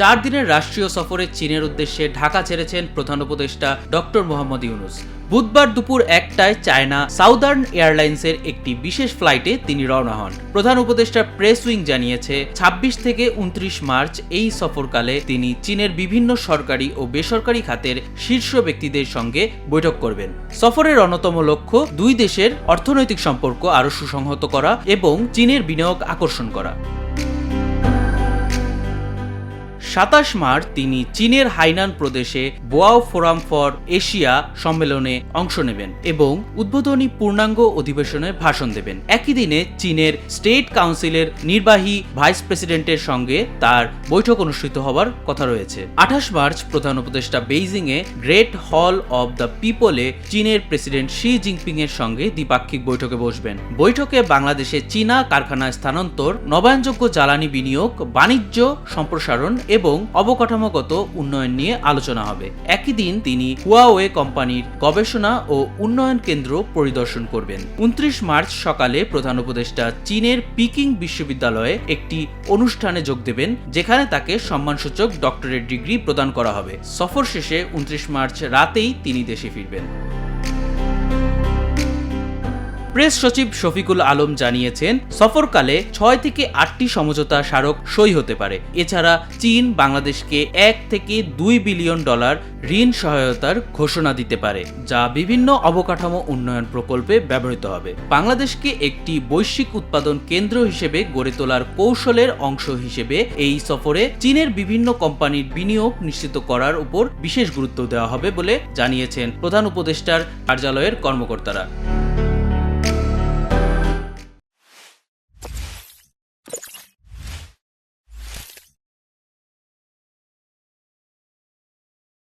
চার দিনের রাষ্ট্রীয় সফরে চীনের উদ্দেশ্যে ঢাকা ছেড়েছেন প্রধান উপদেষ্টা ডক্টর মোহাম্মদ ইউনুস। বুধবার দুপুর একটায় চায়না সাউদার্ন এয়ারলাইন্সের একটি বিশেষ ফ্লাইটে তিনি রওনা হন। প্রধান উপদেষ্টা প্রেস উইং জানিয়েছে ২৬ থেকে উনত্রিশ মার্চ এই সফরকালে তিনি চীনের বিভিন্ন সরকারি ও বেসরকারি খাতের শীর্ষ ব্যক্তিদের সঙ্গে বৈঠক করবেন। সফরের অন্যতম লক্ষ্য দুই দেশের অর্থনৈতিক সম্পর্ক আরও সুসংহত করা এবং চীনের বিনিয়োগ আকর্ষণ করা। সাতাশ মার্চ তিনি চীনের হাইনান প্রদেশে বোয়াও ফোরাম ফর এশিয়া সম্মেলনে অংশ নেবেন এবং উদ্বোধনী পূর্ণাঙ্গ অধিবেশনে ভাষণ দেবেন। একই দিনে চীনের স্টেট কাউন্সিলের নির্বাহী ভাইস প্রেসিডেন্টের সঙ্গে তার বৈঠক অনুষ্ঠিত হওয়ার কথা রয়েছে। আঠাশ মার্চ প্রধান উপদেষ্টা বেইজিং এ গ্রেট হল অব দ্য পিপলে চীনের প্রেসিডেন্ট শি জিনপিং এর সঙ্গে দ্বিপাক্ষিক বৈঠকে বসবেন। বৈঠকে বাংলাদেশে চীনা কারখানা স্থানান্তর, নবায়নযোগ্য জ্বালানি বিনিয়োগ, বাণিজ্য, সম্প্রসারণ এবং অবকাঠামোগত উন্নয়ন নিয়ে আলোচনা হবে। একই দিন তিনি হুয়াওয়ে কোম্পানির গবেষণা ও উন্নয়ন কেন্দ্র পরিদর্শন করবেন। উনত্রিশ মার্চ সকালে প্রধান উপদেষ্টা চীনের পিকিং বিশ্ববিদ্যালয়ে একটি অনুষ্ঠানে যোগ দেবেন, যেখানে তাকে সম্মানসূচক ডক্টরেট ডিগ্রি প্রদান করা হবে। সফর শেষে উনত্রিশ মার্চ রাতেই তিনি দেশে ফিরবেন। প্রেস সচিব শফিকুল আলম জানিয়েছেন, সফরকালে ছয় থেকে আটটি সমঝোতা স্মারক সই হতে পারে। এছাড়া চীন বাংলাদেশকে এক থেকে দুই বিলিয়ন ডলার ঋণ সহায়তার ঘোষণা দিতে পারে, যা বিভিন্ন অবকাঠামো উন্নয়ন প্রকল্পে ব্যবহৃত হবে। বাংলাদেশকে একটি বৈশ্বিক উৎপাদন কেন্দ্র হিসেবে গড়ে তোলার কৌশলের অংশ হিসেবে এই সফরে চীনের বিভিন্ন কোম্পানির বিনিয়োগ নিশ্চিত করার উপর বিশেষ গুরুত্ব দেওয়া হবে বলে জানিয়েছেন প্রধান উপদেষ্টার কার্যালয়ের কর্মকর্তারা।